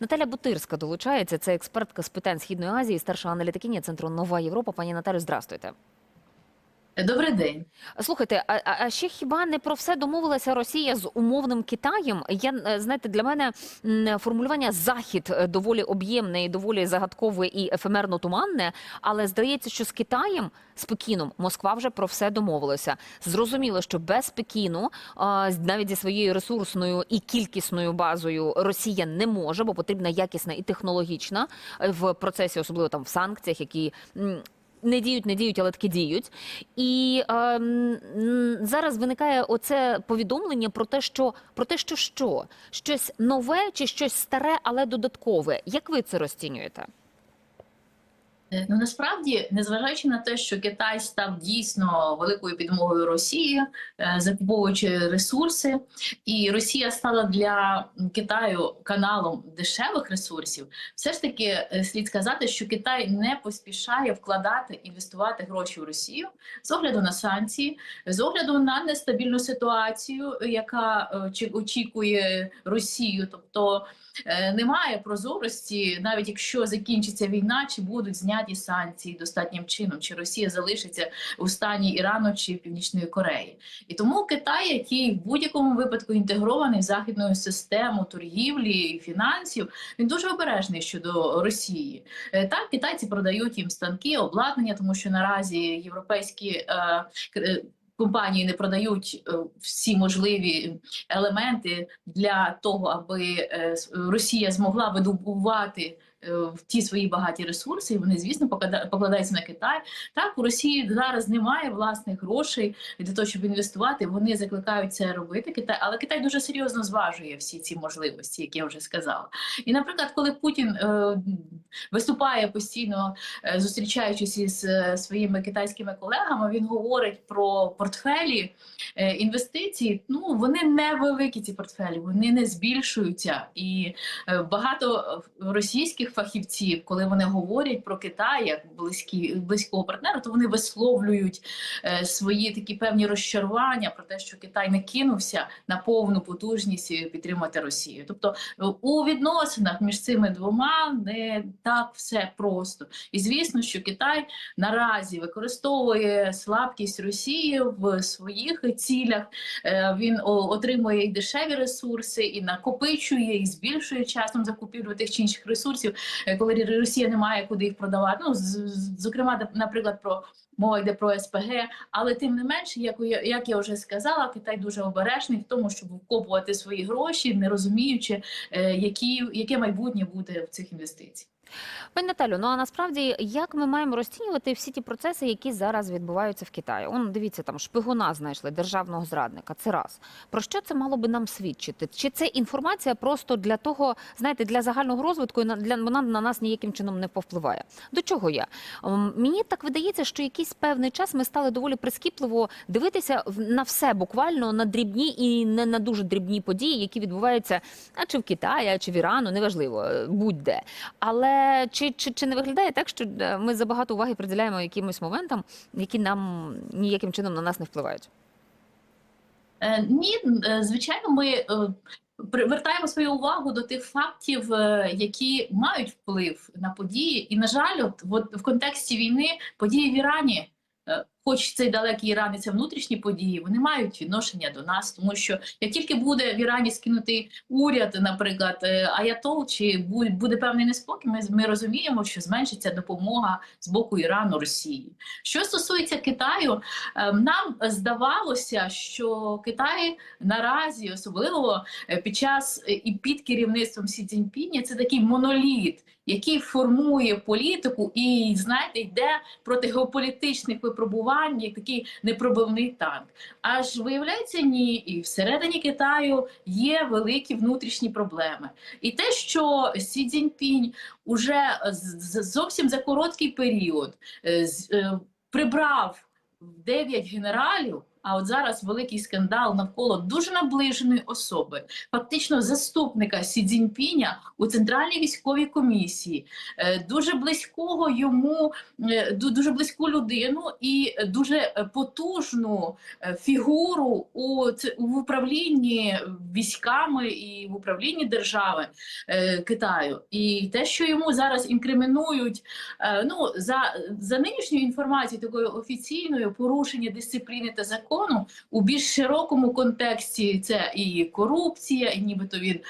Наталя Бутирська долучається. Це експертка з питань Східної Азії, старша аналітикиня центру Нова Європа. Пані Наталю, здрастуйте. Добрий день. Слухайте, а, а ще хіба не про все домовилася Росія з умовним Китаєм? Я е, знаєте, для мене формулювання захід доволі об'ємне і доволі загадкове і ефемерно туманне. Але здається, що з Китаєм, з Пекіном, Москва вже про все домовилася. Зрозуміло, що без Пекіну, навіть зі своєю ресурсною і кількісною базою, Росія не може, бо потрібна якісна і технологічна е, в процесі, особливо там в санкціях, які. Не діють, не діють, але таки діють. І е, зараз виникає оце повідомлення про те, що про те, що що щось нове чи щось старе, але додаткове. Як ви це розцінюєте? Е, Ну насправді, незважаючи на те, що Китай став дійсно великою підмогою Росії, е, закуповуючи ресурси, і Росія стала для Китаю каналом дешевих ресурсів, все ж таки е, слід сказати, що Китай не поспішає вкладати інвестувати гроші в Росію з огляду на санкції, з огляду на нестабільну ситуацію, яка очікує Росію, тобто. Немає прозорості, навіть якщо закінчиться війна, чи будуть зняті санкції достатнім чином, чи Росія залишиться у стані Ірану чи Північної Кореї. І тому Китай, який в будь-якому випадку інтегрований в західну систему торгівлі і фінансів, він дуже обережний щодо Росії. Е, Так, китайці продають їм станки, обладнання, тому що наразі європейські е, е, компанії не продають е, всі можливі елементи для того, аби е, Росія змогла видобувати е, ті свої багаті ресурси, і вони, звісно, покладаються на Китай. Так, у Росії зараз немає власних грошей для того, щоб інвестувати. Вони закликають це робити. Китай, але Китай дуже серйозно зважує всі ці можливості, які я вже сказала. І, наприклад, коли Путін виступає постійно, е, зустрічаючись із е, своїми китайськими колегами, він говорить про портфелі е, інвестицій. Ну вони невеликі ці портфелі, вони не збільшуються. І багато російських фахівців, коли вони говорять про Китай як близькі близького партнера, то вони висловлюють свої такі певні розчарування про те, що Китай не кинувся на повну потужність підтримати Росію. Тобто у відносинах між цими двома не так все просто. І звісно, що Китай наразі використовує слабкість Росії в своїх цілях. Е, Він отримує і дешеві ресурси, і накопичує, і збільшує часом закупівлю тих чи інших ресурсів, е, коли Росія не має куди їх продавати. Ну зокрема, наприклад, про мова йде про СПГ, але тим не менше, як як я вже сказала, Китай дуже обережний в тому, щоб вкопувати свої гроші, не розуміючи, е, які, яке майбутнє буде в цих інвестицій. Пані Наталю, ну а насправді як ми маємо розцінювати всі ті процеси, які зараз відбуваються в Китаї? Он дивіться, там шпигуна знайшли державного зрадника. Це раз про що це мало би нам свідчити? Чи це інформація просто для того, знаєте, для загального розвитку і для вона на нас ніяким чином не повпливає? До чого я? Ем, Мені так видається, що якийсь певний час ми стали доволі прискіпливо дивитися на все буквально на дрібні і не на дуже дрібні події, які відбуваються а чи в Китаї, а чи в Ірану, неважливо, будь-де. Але чи, чи, чи не виглядає так, що е, ми забагато уваги приділяємо якимось моментам, які нам ніяким чином на нас не впливають? Е, Ні, е, звичайно, ми привертаємо свою увагу до тих фактів, які мають вплив на події. І, на жаль, от, от в контексті війни події в Ірані. Хоч цей далекий Іран і це внутрішні події, вони мають відношення до нас, тому що як тільки буде в Ірані скинутий уряд, наприклад, е, аятол, чи буде певний неспокій, ми, ми розуміємо, що зменшиться допомога з боку Ірану Росії. Що стосується Китаю, е, нам здавалося, що Китай наразі, особливо е, під час е, і під керівництвом Сі Цзіньпіня, це такий моноліт, який формує політику і знаєте, йде проти геополітичних випробувань, як такий непробивний танк. Аж виявляється, ні, і всередині Китаю є великі внутрішні проблеми. І те, що Сі Цзіньпінь уже зовсім за короткий період е, е, прибрав 9 генералів. А от зараз великий скандал навколо дуже наближеної особи, фактично заступника Сі Цзіньпіня у центральній військовій комісії, е, дуже близького йому, е, дуже близьку людину і дуже потужну е, фігуру у в управлінні військами і в управлінні держави Китаю. І те, що йому зараз інкримінують, ну за, за нинішньою інформацією, такою офіційною порушення дисципліни та закону у більш широкому контексті це і корупція, і нібито він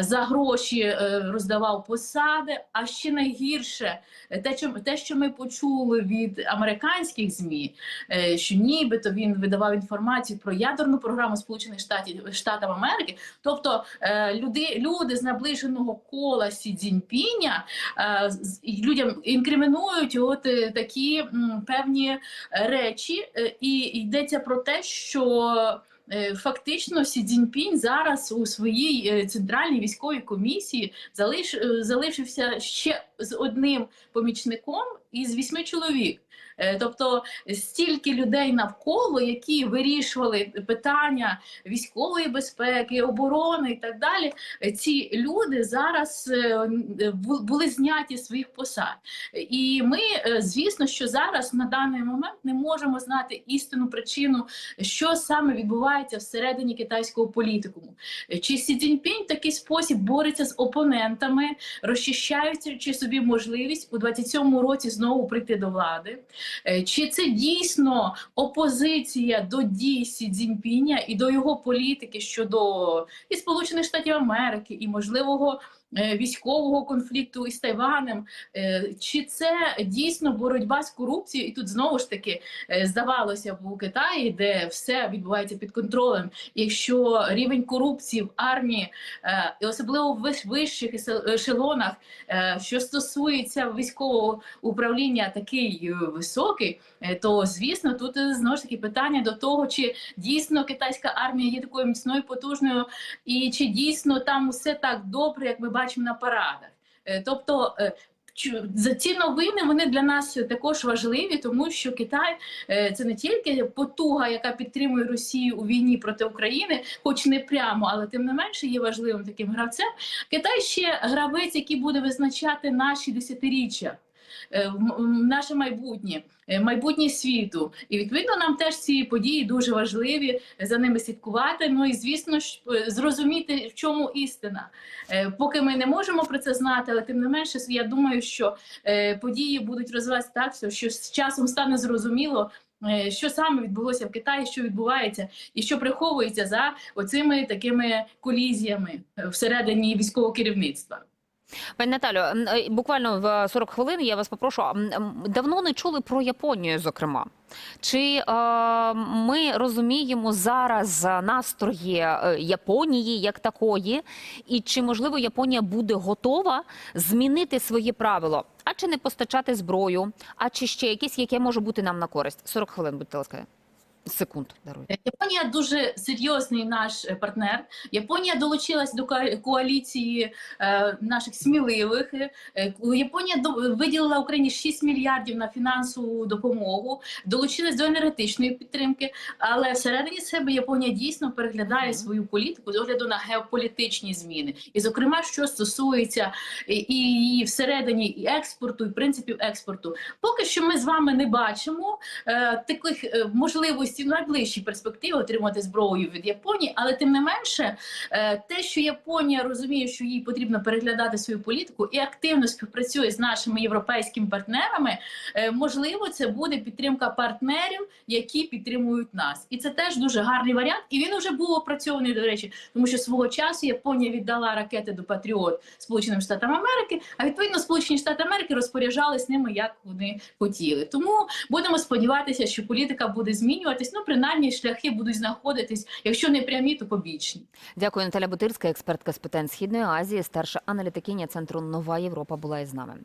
за гроші е, роздавав посади. А ще найгірше е, те, що ми почули від американських змі, е, що нібито він видавав інформацію про ядерну програму Сполучених Штатів Штатів Америки. Тобто е, люди, люди з наближеного кола Сі Цзіньпіня е, людям інкримінують от е, такі певні е, речі, е, і йдеться про те, що е, фактично Сі Цзіньпінь зараз у своїй е, центральній військовій комісії залиш, е, залишився ще з одним помічником із вісьми чоловік. Е, Тобто стільки людей навколо, які вирішували питання військової безпеки, оборони і так далі. е, Ці люди зараз е, бу- були зняті з своїх посад. І ми, звісно, що зараз на даний момент не можемо знати істинну причину, що саме відбувається всередині китайського політикуму. Е, Чи Сі Цзіньпінь в такий спосіб бореться з опонентами, розчищаючи собі можливість у 27-му році знову прийти до влади? Е, Чи це дійсно опозиція до дій Сі Цзіньпіня і до його політики щодо і Сполучених Штатів Америки, і можливого військового конфлікту із Тайванем? Е, Чи це дійсно боротьба з корупцією? І тут знову ж таки е, здавалося б у Китаї, де все відбувається під контролем. Якщо рівень корупції в армії, е, і особливо в вищих ешелонах, е, що стосується військового управління, такий е, високий, е, то звісно тут е, знову ж таки питання до того, чи дійсно китайська армія є такою міцною, потужною, і чи дійсно там усе так добре, як ми бачимо на парадах. Е, Тобто. е, За ці новини вони для нас також важливі, тому що Китай е, це не тільки потуга, яка підтримує Росію у війні проти України, хоч не прямо, але тим не менше є важливим таким гравцем. Китай ще гравець, який буде визначати наші десятиріччя. Е, Наше майбутнє, е, майбутнє світу, і відповідно нам теж ці події дуже важливі за ними слідкувати. Ну і звісно ж е, зрозуміти, в чому істина. Е, Поки ми не можемо про це знати, але тим не менше, я думаю, що е, події будуть розвиватися так, що з часом стане зрозуміло. е, Що саме відбулося в Китаї, що відбувається, і що приховується за оцими такими колізіями е, всередині військового керівництва? Пані Наталю, е, буквально в 40 хвилин я вас попрошу. Давно не чули про Японію, зокрема. Чи е, ми розуміємо зараз настрої е, Японії як такої, і чи можливо Японія буде готова змінити своє правило? А чи не постачати зброю, а чи ще якісь, яке може бути нам на користь? 40 хвилин, будьте ласкаві. Секунд, даруйте. Японія дуже серйозний наш е, партнер. Японія долучилась до коаліції е, наших сміливих. Е, Японія виділила Україні 6 мільярдів на фінансову допомогу, долучилась до енергетичної підтримки. Але всередині себе Японія дійсно переглядає свою політику з огляду на геополітичні зміни. І, зокрема, що стосується і її всередині і експорту, і принципів експорту. Поки що ми з вами не бачимо е, таких е, можливостей в найближчій перспективі отримати зброю від Японії, але тим не менше, е, те, що Японія розуміє, що їй потрібно переглядати свою політику і активно співпрацює з нашими європейськими партнерами, е, можливо, це буде підтримка партнерів, які підтримують нас, і це теж дуже гарний варіант. І він вже був опрацьований, до речі, тому що свого часу Японія віддала ракети до Патріот Сполученим Штатам Америки, а відповідно Сполучені Штати Америки розпоряджались ними, як вони хотіли. Тому будемо сподіватися, що політика буде змінюватись. Ну, принаймні, шляхи будуть знаходитись, якщо не прямі, то побічні. Дякую, Наталя Бутирська, експертка з питань Східної Азії, старша аналітикиня центру Нова Європа була із нами.